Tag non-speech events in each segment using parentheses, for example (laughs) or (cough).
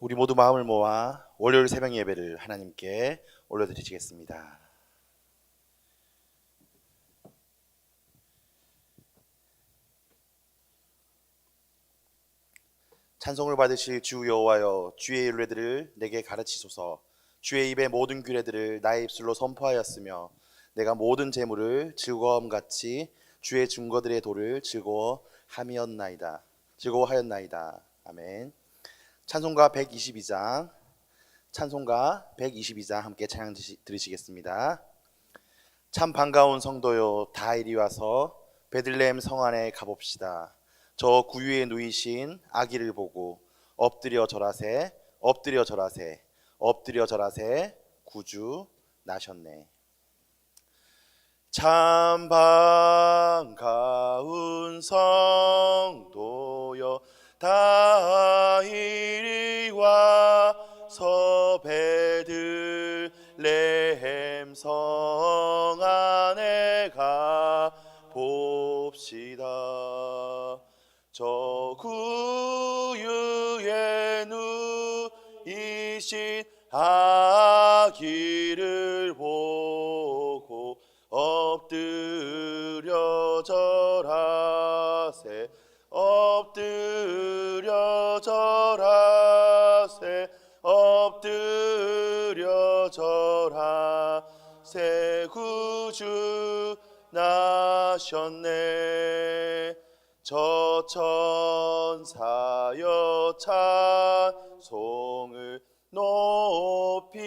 우리 모두 마음을 모아 월요일 새벽 예배를 하나님께 올려드리시겠습니다. 찬송을 받으실 주 여호와여 주의 윤례들을 내게 가르치소서. 주의 입의 모든 규례들을 나의 입술로 선포하였으며 내가 모든 재물을 즐거움 같이 주의 증거들의 도를 즐거워하였나이다. 즐거워하였나이다. 아멘 찬송가 122장 찬송가 122장 함께 찬양 들으시겠습니다. 참 반가운 성도요 다 이리 와서 베들레헴 성 안에 가봅시다. 저 구유에 누이신 아기를 보고 엎드려 절하세 엎드려 절하세 엎드려 절하세 구주 나셨네. 참 반가운 성도여 다 이리 와서 베들레헴 성 안에 가 봅시다. 저 구유에 누이신 아기를 보고 엎드려 절하세 엎드려 주 나셨네. 저 천사여 찬송을 높이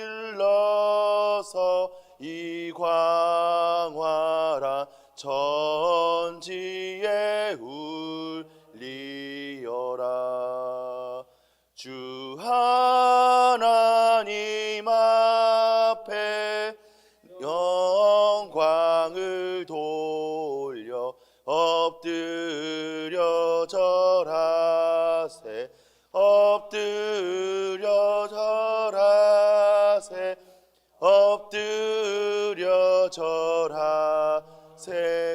일러서 이 광활한 천지 돌려 엎드려 절하세. 엎드려 절하세. 엎드려 절하세.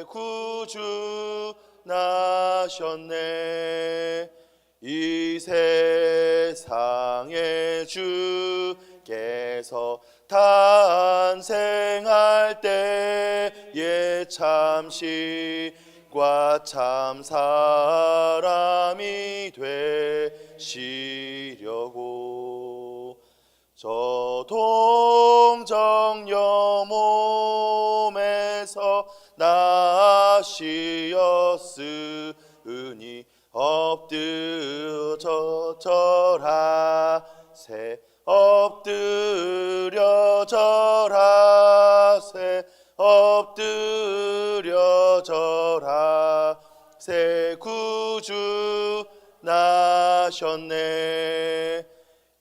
구주 나셨네. 이 세상에 주께서 탄생할 때 에 참신과 참 사람이 되시려고. 저 동정녀 몸에서 나시었으니 엎드려 절하세 엎드려 절하세 엎드려 절하세 구주 나셨네.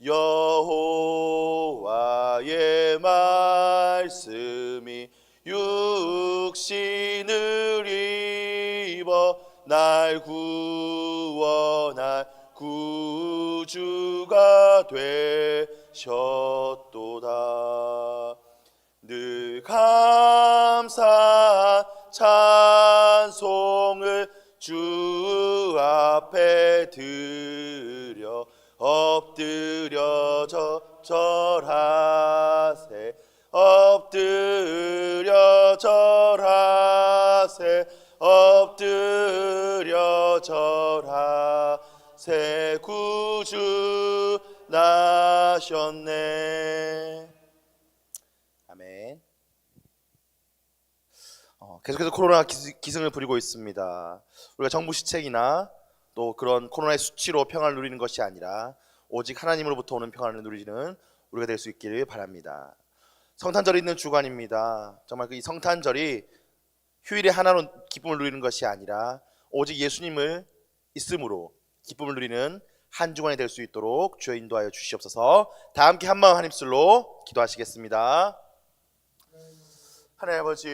여호와의 말씀이 육신을 입어 날 구원할 구주가 되셨 찬송을 주 앞에 드려 엎드려 저, 절하세. 엎드려 절하세. 엎드려 절하세. 구주 나셨네 아멘 어, 계속해서 코로나 기승, 기승을 부리고 있습니다 우리가 정부 시책이나 또 그런 코로나의 수치로 평화를 누리는 것이 아니라 오직 하나님으로부터 오는 평화를 누리는 우리가 될 수 있기를 바랍니다. 성탄절이 있는 주간입니다. 정말 그이 성탄절이 휴일에 하나로 기쁨을 누리는 것이 아니라 오직 예수님을 있음으로 기쁨을 누리는 한 주간이 될 수 있도록 주여 인도하여 주시옵소서. 다 함께 한 마음 한 입술로 기도하시겠습니다. 하나님 아버지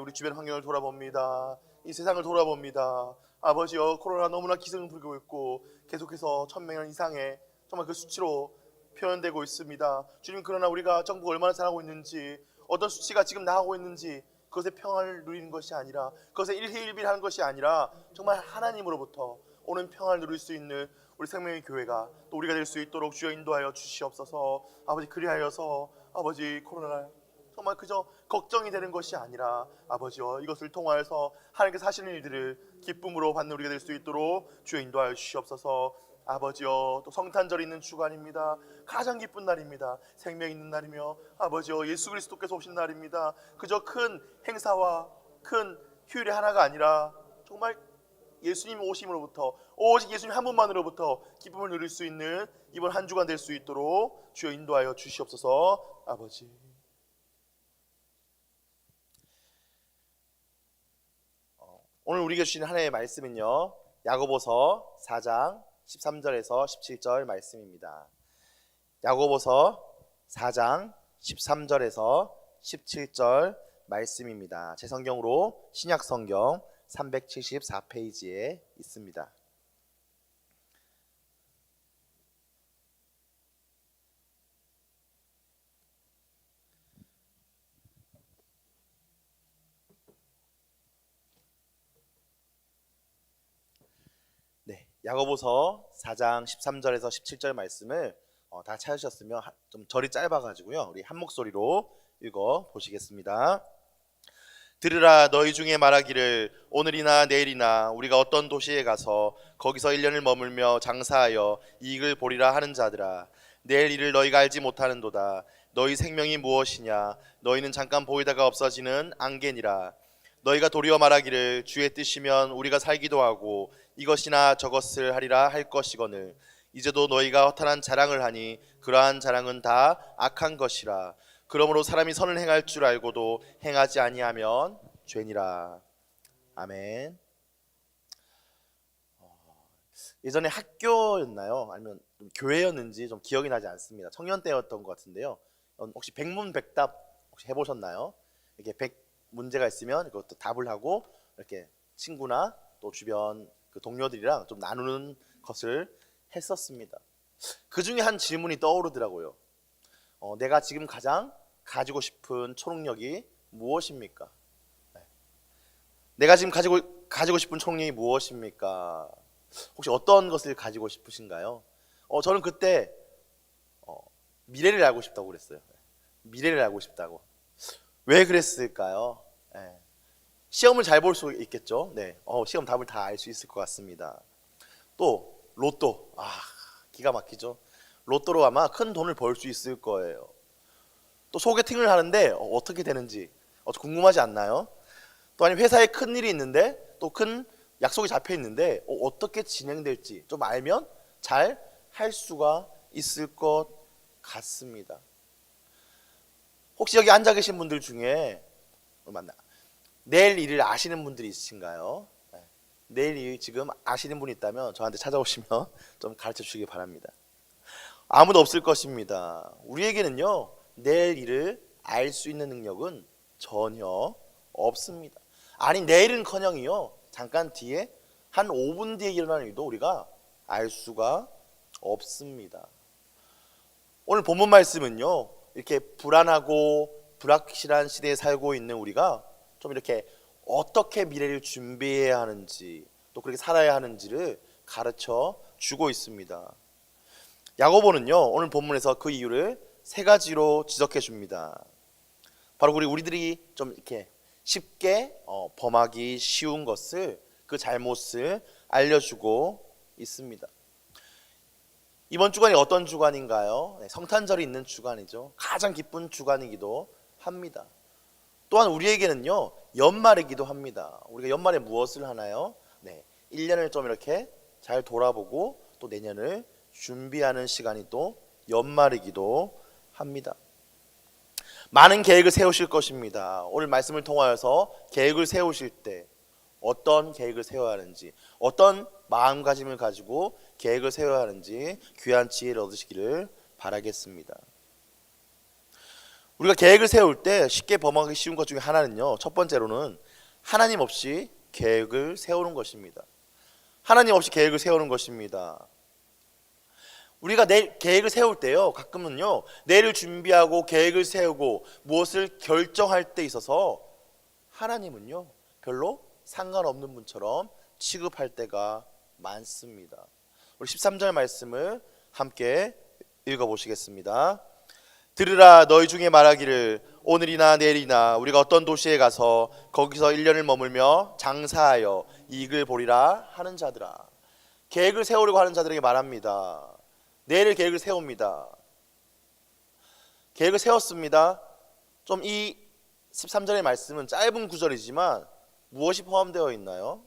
우리 주변 환경을 돌아봅니다. 이 세상을 돌아봅니다. 아버지여 코로나 너무나 기승을 부리고 있고 계속해서 천명 이상의 정말 그 수치로 표현되고 있습니다. 주님 그러나 우리가 정부가 얼마나 잘하고 있는지 어떤 수치가 지금 나가고 있는지 그것의 평화를 누리는 것이 아니라 그것의 일희일비하는 것이 아니라 정말 하나님으로부터 오는 평안을 누릴 수 있는 우리 생명의 교회가 또 우리가 될 수 있도록 주여 인도하여 주시옵소서 아버지 그리하여서 아버지 코로나 정말 그저 걱정이 되는 것이 아니라 아버지여 이것을 통하여서 하나님께서 하시는 일들을 기쁨으로 받는 우리가 될 수 있도록 주여 인도하여 주시옵소서. 아버지여 또 성탄절 있는 주간입니다. 가장 기쁜 날입니다. 생명 있는 날이며 아버지여 예수 그리스도께서 오신 날입니다. 그저 큰 행사와 큰 휴일이 하나가 아니라 정말 예수님 오심으로부터 오직 예수님 한 분만으로부터 기쁨을 누릴 수 있는 이번 한 주간 될 수 있도록 주여 인도하여 주시옵소서. 아버지 어, 오늘 우리에게 주신 하나님의 말씀은요 야고보서 4장 13절에서 17절 말씀입니다 야고보서 4장 13절에서 17절 말씀입니다 제 성경으로 신약 성경 374페이지에 있습니다. 네, 야고보서 4장 13절에서 17절 말씀을 어, 다 찾으셨으면 하- 좀 절이 짧아가지고요. 우리 한 목소리로 읽어 보시겠습니다. 들으라 너희 중에 말하기를 오늘이나 내일이나 우리가 어떤 도시에 가서 거기서 1년을 머물며 장사하여 이익을 보리라 하는 자들아 내일 일을 너희가 알지 못하는도다 너희 생명이 무엇이냐 너희는 잠깐 보이다가 없어지는 안개니라 너희가 도리어 말하기를 주의 뜻이면 우리가 살기도 하고 이것이나 저것을 하리라 할 것이거늘 이제도 너희가 허탄한 자랑을 하니 그러한 자랑은 다 악한 것이라 그러므로 사람이 선을 행할 줄 알고도 행하지 아니하면 죄니라. 아멘. 어, 예전에 학교였나요? 아니면 좀 교회였는지 좀 기억이 나지 않습니다. 청년 때였던 것 같은데요. 어, 혹시 백문백답 혹시 해보셨나요? 이렇게 백 문제가 있으면 그것도 답을 하고 이렇게 친구나 또 주변 그 동료들이랑 좀 나누는 것을 했었습니다. 그 중에 한 질문이 떠오르더라고요. 어, 내가 지금 가장 가지고 싶은 초능력이 무엇입니까? 네. 내가 지금 가지고 가지고 싶은 초능력이 무엇입니까? 혹시 어떤 것을 가지고 싶으신가요? 어, 저는 그때 어, 미래를 알고 싶다고 그랬어요. 미래를 알고 싶다고. 왜 그랬을까요? 네. 시험을 잘 볼 수 있겠죠. 네, 어, 시험 답을 다 알 수 있을 것 같습니다. 또 로또, 아 기가 막히죠. 로또로 아마 큰 돈을 벌 수 있을 거예요. 또 소개팅을 하는데 어, 어떻게 되는지 어, 궁금하지 않나요? 또 아니 회사에 큰 일이 있는데 또 큰 약속이 잡혀 있는데 어, 떻게 진행될지 좀 알면 잘 할 수가 있을 것 같습니다. 혹시 여기 앉아 계신 분들 중에 어, 맞나 내일 일을 아시는 분들이 있으신가요? 네. 내일 일 지금 아시는 분이 있다면 저한테 찾아오시면 (laughs) 좀 가르쳐 주시기 바랍니다. 아무도 없을 것입니다. 우리에게는요, 내일 일을 알 수 있는 능력은 전혀 없습니다. 아니, 내일은 커녕이요, 잠깐 뒤에, 한 5분 뒤에 일어나는 일도 우리가 알 수가 없습니다. 오늘 본문 말씀은요, 이렇게 불안하고 불확실한 시대에 살고 있는 우리가 좀 이렇게 어떻게 미래를 준비해야 하는지, 또 그렇게 살아야 하는지를 가르쳐 주고 있습니다. 야고보는요 오늘 본문에서 그 이유를 세 가지로 지적해 줍니다. 바로 우리 우리들이 좀 이렇게 쉽게 어, 범하기 쉬운 것을 그 잘못을 알려주고 있습니다. 이번 주간이 어떤 주간인가요? 네, 성탄절이 있는 주간이죠. 가장 기쁜 주간이기도 합니다. 또한 우리에게는요 연말이기도 합니다. 우리가 연말에 무엇을 하나요? 네, 1년을 좀 이렇게 잘 돌아보고 또 내년을 준비하는 시간이 또 연말이기도 합니다. 많은 계획을 세우실 것입니다. 오늘 말씀을 통하여서 계획을 세우실 때 어떤 계획을 세워야 하는지, 어떤 마음가짐을 가지고 계획을 세워야 하는지 귀한 지혜를 얻으시기를 바라겠습니다. 우리가 계획을 세울 때 쉽게 범하기 쉬운 것 중에 하나는요. 첫 번째로는 하나님 없이 계획을 세우는 것입니다. 하나님 없이 계획을 세우는 것입니다. 우리가 내 계획을 세울 때요, 가끔은요, 내일을 준비하고 계획을 세우고 무엇을 결정할 때 있어서 하나님은요, 별로 상관없는 분처럼 취급할 때가 많습니다. 우리 13절 말씀을 함께 읽어 보시겠습니다. 들으라 너희 중에 말하기를 오늘이나 내일이나 우리가 어떤 도시에 가서 거기서 1년을 머물며 장사하여 이익을 보리라 하는 자들아 계획을 세우려고 하는 자들에게 말합니다. 내일 계획을 세웁니다. 계획을 세웠습니다. 좀 이 13절의 말씀은 짧은 구절이지만 무엇이 포함되어 있나요?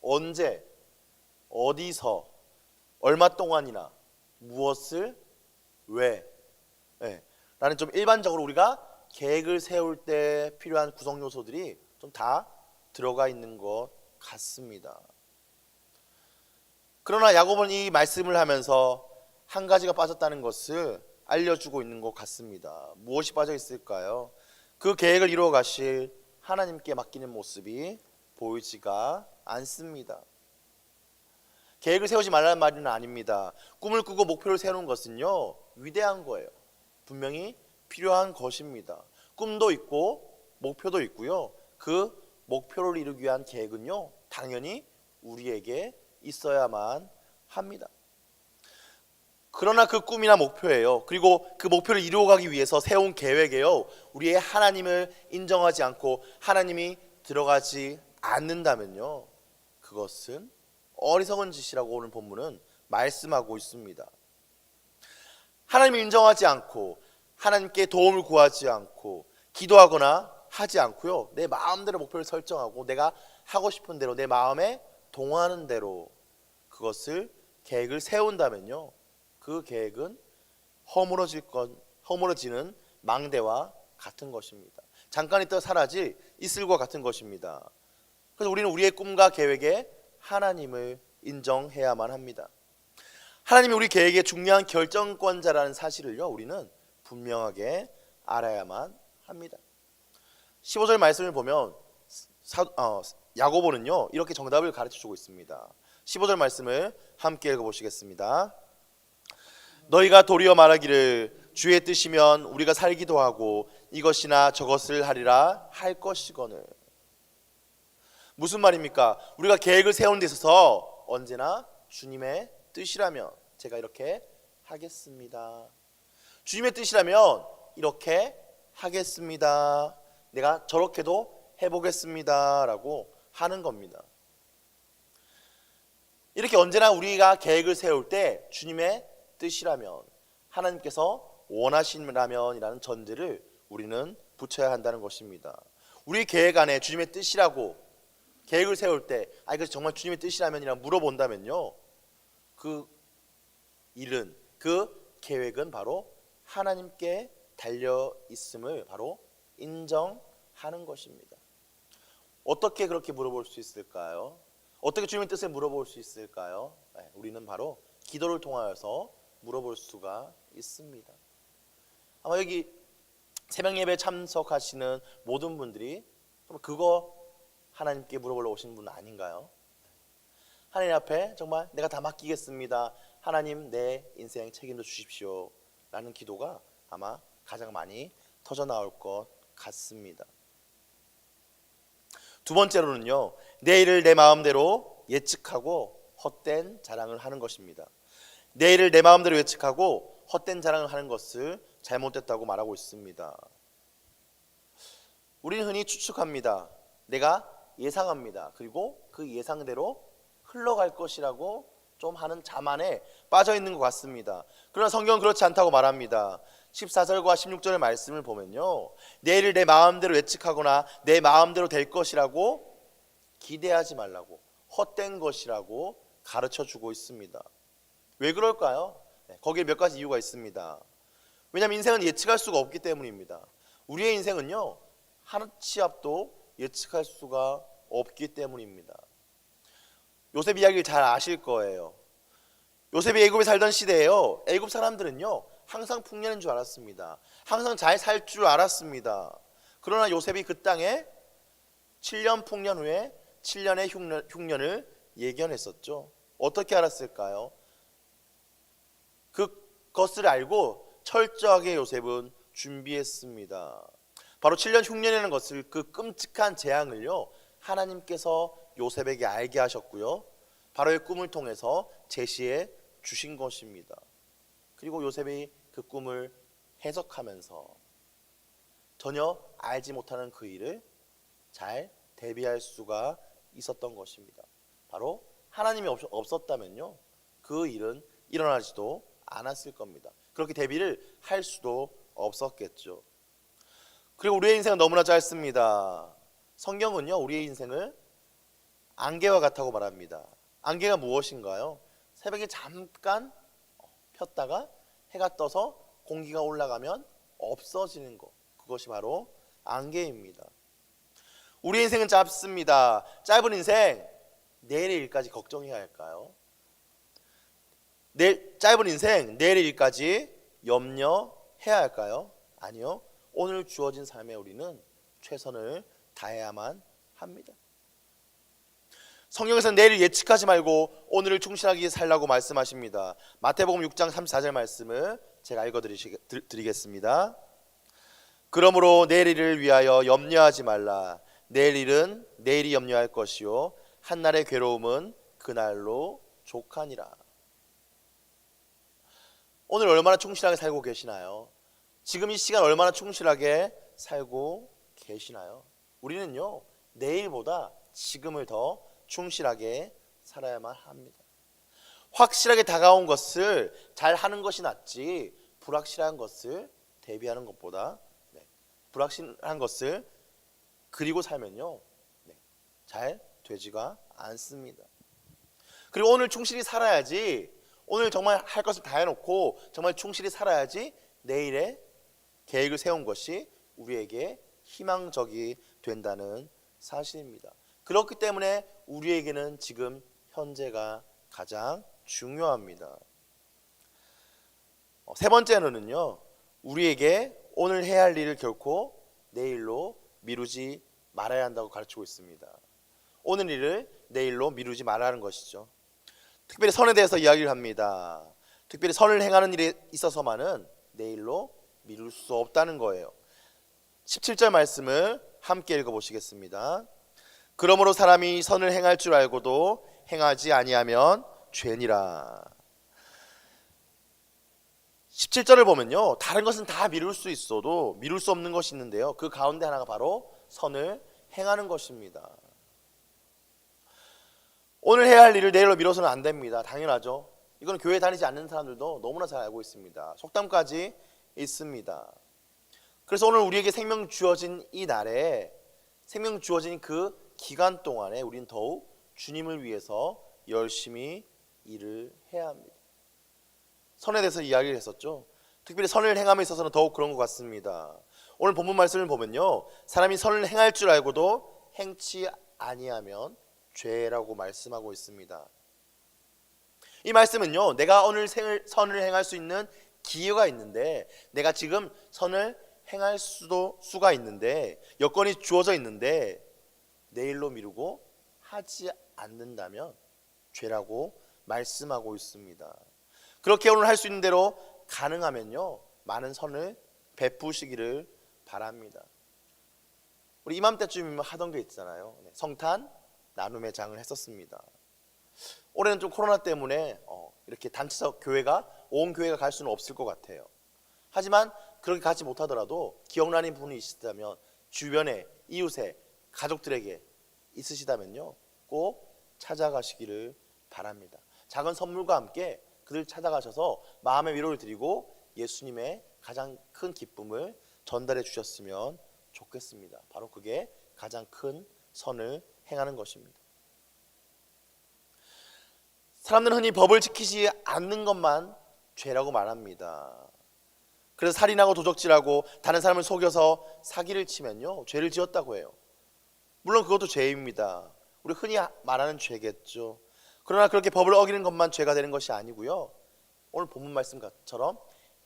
언제, 어디서, 얼마 동안이나, 무엇을, 왜, 예, 라는 좀 일반적으로 우리가 계획을 세울 때 필요한 구성 요소들이 좀 다 들어가 있는 것 같습니다. 그러나 야곱은 이 말씀을 하면서 한 가지가 빠졌다는 것을 알려주고 있는 것 같습니다. 무엇이 빠져 있을까요? 그 계획을 이루어 가실 하나님께 맡기는 모습이 보이지가 않습니다. 계획을 세우지 말라는 말은 아닙니다. 꿈을 꾸고 목표를 세우는 것은요, 위대한 거예요. 분명히 필요한 것입니다. 꿈도 있고, 목표도 있고요. 그 목표를 이루기 위한 계획은요, 당연히 우리에게 있어야만 합니다. 그러나 그 꿈이나 목표예요. 그리고 그 목표를 이루어가기 위해서 세운 계획에요. 우리의 하나님을 인정하지 않고 하나님이 들어가지 않는다면요. 그것은 어리석은 짓이라고 오늘 본문은 말씀하고 있습니다. 하나님을 인정하지 않고 하나님께 도움을 구하지 않고 기도하거나 하지 않고요. 내 마음대로 목표를 설정하고 내가 하고 싶은 대로 내 마음에 동하는 대로 그것을 계획을 세운다면요. 그 계획은 허물어질 것, 허물어지는 망대와 같은 것입니다. 잠깐 있다 사라질 이슬과 같은 것입니다. 그래서 우리는 우리의 꿈과 계획에 하나님을 인정해야만 합니다. 하나님이 우리 계획의 중요한 결정권자라는 사실을요, 우리는 분명하게 알아야만 합니다. 15절 말씀을 보면 사, 어, 야고보는요 이렇게 정답을 가르쳐 주고 있습니다. 15절 말씀을 함께 읽어 보시겠습니다. 너희가 도리어 말하기를 주의 뜻이면 우리가 살기도 하고 이것이나 저것을 하리라 할 것이거늘 무슨 말입니까? 우리가 계획을 세우는 데 있어서 언제나 주님의 뜻이라면 제가 이렇게 하겠습니다. 주님의 뜻이라면 이렇게 하겠습니다. 내가 저렇게도 해보겠습니다 라고 하는 겁니다. 이렇게 언제나 우리가 계획을 세울 때 주님의 뜻이라면 하나님께서 원하심이라면이라는 전제를 우리는 붙여야 한다는 것입니다. 우리 계획 안에 주님의 뜻이라고 계획을 세울 때, 아 이거 정말 주님의 뜻이라면이라 물어본다면요, 그 일은 그 계획은 바로 하나님께 달려 있음을 바로 인정하는 것입니다. 어떻게 그렇게 물어볼 수 있을까요? 어떻게 주님의 뜻을 물어볼 수 있을까요? 네, 우리는 바로 기도를 통하여서 물어볼 수가 있습니다. 아마 여기 새벽 예배 참석하시는 모든 분들이 그거 하나님께 물어보러 오신 분 아닌가요? 하나님 앞에 정말 내가 다 맡기겠습니다. 하나님 내 인생 책임져 주십시오. 라는 기도가 아마 가장 많이 터져 나올 것 같습니다. 두 번째로는요, 내일을 내 마음대로 예측하고 헛된 자랑을 하는 것입니다. 내일을 내 마음대로 예측하고 헛된 자랑을 하는 것을 잘못됐다고 말하고 있습니다. 우리는 흔히 추측합니다. 내가 예상합니다. 그리고 그 예상대로 흘러갈 것이라고 좀 하는 자만에 빠져 있는 것 같습니다. 그러나 성경은 그렇지 않다고 말합니다. 14절과 16절의 말씀을 보면요. 내일을 내 마음대로 예측하거나 내 마음대로 될 것이라고 기대하지 말라고 헛된 것이라고 가르쳐 주고 있습니다. 왜 그럴까요? 네, 거기에 몇 가지 이유가 있습니다. 왜냐하면 인생은 예측할 수가 없기 때문입니다. 우리의 인생은요. 하치 앞도 예측할 수가 없기 때문입니다. 요셉 이야기를 잘 아실 거예요. 요셉이 애굽에 살던 시대에요. 애굽 사람들은요. 항상 풍년인 줄 알았습니다. 항상 잘 살 줄 알았습니다. 그러나 요셉이 그 땅에 7년 풍년 후에 7년의 흉년, 흉년을 예견했었죠. 어떻게 알았을까요? 그것을 알고 철저하게 요셉은 준비했습니다. 바로 7년 흉년이라는 것을 그 끔찍한 재앙을요. 하나님께서 요셉에게 알게 하셨고요. 바로의 꿈을 통해서 제시해 주신 것입니다. 그리고 요셉이 그 꿈을 해석하면서 전혀 알지 못하는 그 일을 잘 대비할 수가 있었던 것입니다. 바로 하나님이 없- 없었다면요. 그 일은 일어나지도 않았을 겁니다. 그렇게 대비를 할 수도 없었겠죠. 그리고 우리의 인생은 너무나 짧습니다. 성경은요, 우리의 인생을 안개와 같다고 말합니다. 안개가 무엇인가요? 새벽에 잠깐 폈다가 해가 떠서 공기가 올라가면 없어지는 것. 그것이 바로 안개입니다. 우리 인생은 짧습니다. 짧은 인생 내일의 일까지 걱정해야 할까요? 내일 짧은 인생 내일의 일까지 염려해야 할까요? 아니요. 오늘 주어진 삶에 우리는 최선을 다해야만 합니다. 성경에서는 내일을 예측하지 말고 오늘을 충실하게 살라고 말씀하십니다. 마태복음 6장 34절 말씀을 제가 읽어 드리겠습니다. 그러므로 내일 일을 위하여 염려하지 말라. 내일 일은 내일이 염려할 것이요 한 날의 괴로움은 그날로 족하니라. 오늘 얼마나 충실하게 살고 계시나요? 지금 이 시간 얼마나 충실하게 살고 계시나요? 우리는요 내일보다 지금을 더 충실하게 살아야만 합니다. 확실하게 다가온 것을 잘 하는 것이 낫지 불확실한 것을 대비하는 것보다 네, 불확실한 것을 그리고 살면요 네, 잘 되지가 않습니다. 그리고 오늘 충실히 살아야지 오늘 정말 할 것을 다 해놓고 정말 충실히 살아야지 내일의 계획을 세운 것이 우리에게 희망적이 된다는 사실입니다. 그렇기 때문에 우리에게는 지금 현재가 가장 중요합니다. 어, 세 번째는요, 우리에게 오늘 해야 할 일을 결코 내일로 미루지 말아야 한다고 가르치고 있습니다. 오늘 일을 내일로 미루지 말라는 것이죠. 특별히 선에 대해서 이야기를 합니다. 특별히 선을 행하는 일에 있어서만은 내일로 미룰 수 없다는 거예요. 17절 말씀을 함께 읽어 보시겠습니다. 그러므로 사람이 선을 행할 줄 알고도 행하지 아니하면 죄니라. 17절을 보면요. 다른 것은 다 미룰 수 있어도 미룰 수 없는 것이 있는데요. 그 가운데 하나가 바로 선을 행하는 것입니다. 오늘 해야 할 일을 내일로 미뤄서는 안 됩니다. 당연하죠. 이건 교회 다니지 않는 사람들도 너무나 잘 알고 있습니다. 속담까지 있습니다. 그래서 오늘 우리에게 생명 주어진 이 날에 생명 주어진 그 기간 동안에 우리는 더욱 주님을 위해서 열심히 일을 해야 합니다. 선에 대해서 이야기를 했었죠. 특별히 선을 행함에 있어서는 더욱 그런 것 같습니다. 오늘 본문 말씀을 보면요. 사람이 선을 행할 줄 알고도 행치 아니하면 죄라고 말씀하고 있습니다. 이 말씀은요. 내가 오늘 선을 행할 수 있는 기회가 있는데 내가 지금 선을 행할 수도 수가 있는데 여건이 주어져 있는데 내일로 미루고 하지 않는다면 죄라고 말씀하고 있습니다. 그렇게 오늘 할 수 있는 대로 가능하면요 많은 선을 베푸시기를 바랍니다. 우리 이맘때쯤이면 하던 게 있잖아요. 네, 성탄 나눔의 장을 했었습니다. 올해는 좀 코로나 때문에 어, 이렇게 단체적 교회가 온 교회가 갈 수는 없을 것 같아요. 하지만 그렇게 가지 못하더라도 기억나는 분이 있으시다면 주변에 이웃에 가족들에게 있으시다면요 꼭 찾아가시기를 바랍니다. 작은 선물과 함께 그들 찾아가셔서 마음의 위로를 드리고 예수님의 가장 큰 기쁨을 전달해 주셨으면 좋겠습니다. 바로 그게 가장 큰 선을 행하는 것입니다. 사람들은 흔히 법을 지키지 않는 것만 죄라고 말합니다. 그래서 살인하고 도적질하고 다른 사람을 속여서 사기를 치면요 죄를 지었다고 해요. 물론 그것도 죄입니다. 우리 흔히 말하는 죄겠죠. 그러나 그렇게 법을 어기는 것만 죄가 되는 것이 아니고요. 오늘 본문 말씀처럼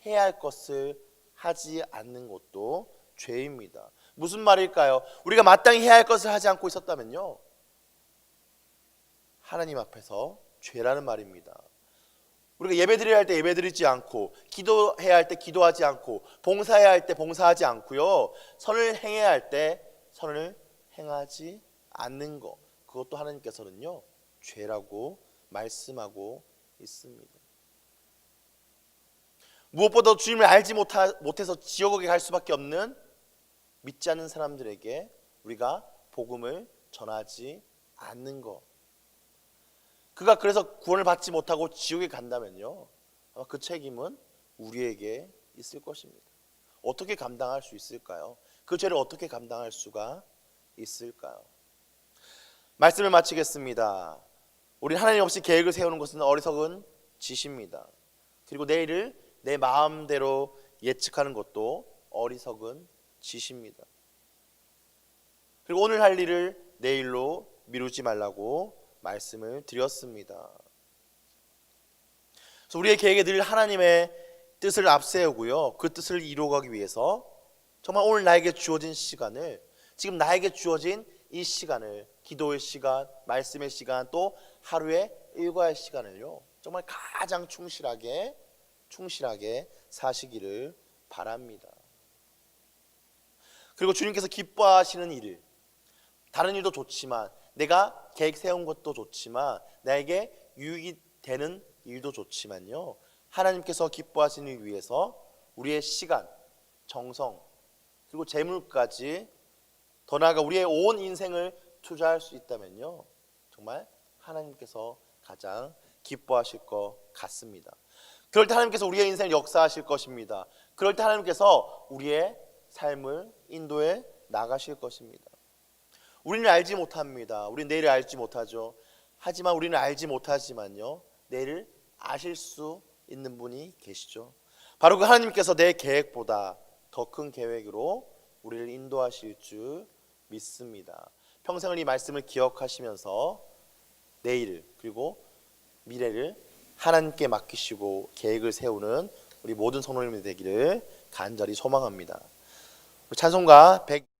해야 할 것을 하지 않는 것도 죄입니다. 무슨 말일까요? 우리가 마땅히 해야 할 것을 하지 않고 있었다면요. 하나님 앞에서 죄라는 말입니다. 우리가 예배드려야 할 때 예배드리지 않고 기도해야 할 때 기도하지 않고 봉사해야 할 때 봉사하지 않고요. 선을 행해야 할 때 선을 행하지 않는 것. 그것도 하나님께서는요. 죄라고 말씀하고 있습니다. 무엇보다 주님을 알지 못하, 못해서 지옥에 갈 수밖에 없는 믿지 않는 사람들에게 우리가 복음을 전하지 않는 것. 그가 그래서 구원을 받지 못하고 지옥에 간다면요. 아마 그 책임은 우리에게 있을 것입니다. 어떻게 감당할 수 있을까요? 그 죄를 어떻게 감당할 수가 있을까요? 말씀을 마치겠습니다. 우리 하나님 없이 계획을 세우는 것은 어리석은 짓입니다. 그리고 내일을 내 마음대로 예측하는 것도 어리석은 짓입니다. 그리고 오늘 할 일을 내일로 미루지 말라고 말씀을 드렸습니다. 그래서 우리의 계획에 늘 하나님의 뜻을 앞세우고요. 그 뜻을 이루어가기 위해서 정말 오늘 나에게 주어진 시간을 지금 나에게 주어진 이 시간을 기도의 시간, 말씀의 시간, 또 하루의 일과의 시간을요. 정말 가장 충실하게 충실하게 사시기를 바랍니다. 그리고 주님께서 기뻐하시는 일을 다른 일도 좋지만 내가 계획 세운 것도 좋지만 나에게 유익이 되는 일도 좋지만요. 하나님께서 기뻐하시는 일 위해서 우리의 시간, 정성, 그리고 재물까지 더 나아가 우리의 온 인생을 투자할 수 있다면요. 정말 하나님께서 가장 기뻐하실 것 같습니다. 그럴 때 하나님께서 우리의 인생을 역사하실 것입니다. 그럴 때 하나님께서 우리의 삶을 인도해 나가실 것입니다. 우리는 알지 못합니다. 우리는 내일을 알지 못하죠. 하지만 우리는 알지 못하지만요. 내일을 아실 수 있는 분이 계시죠. 바로 그 하나님께서 내 계획보다 더 큰 계획으로 우리를 인도하실 줄 믿습니다. 평생을 이 말씀을 기억하시면서 내일을 그리고 미래를 하나님께 맡기시고 계획을 세우는 우리 모든 성도님들 되기를 간절히 소망합니다. 찬송가 100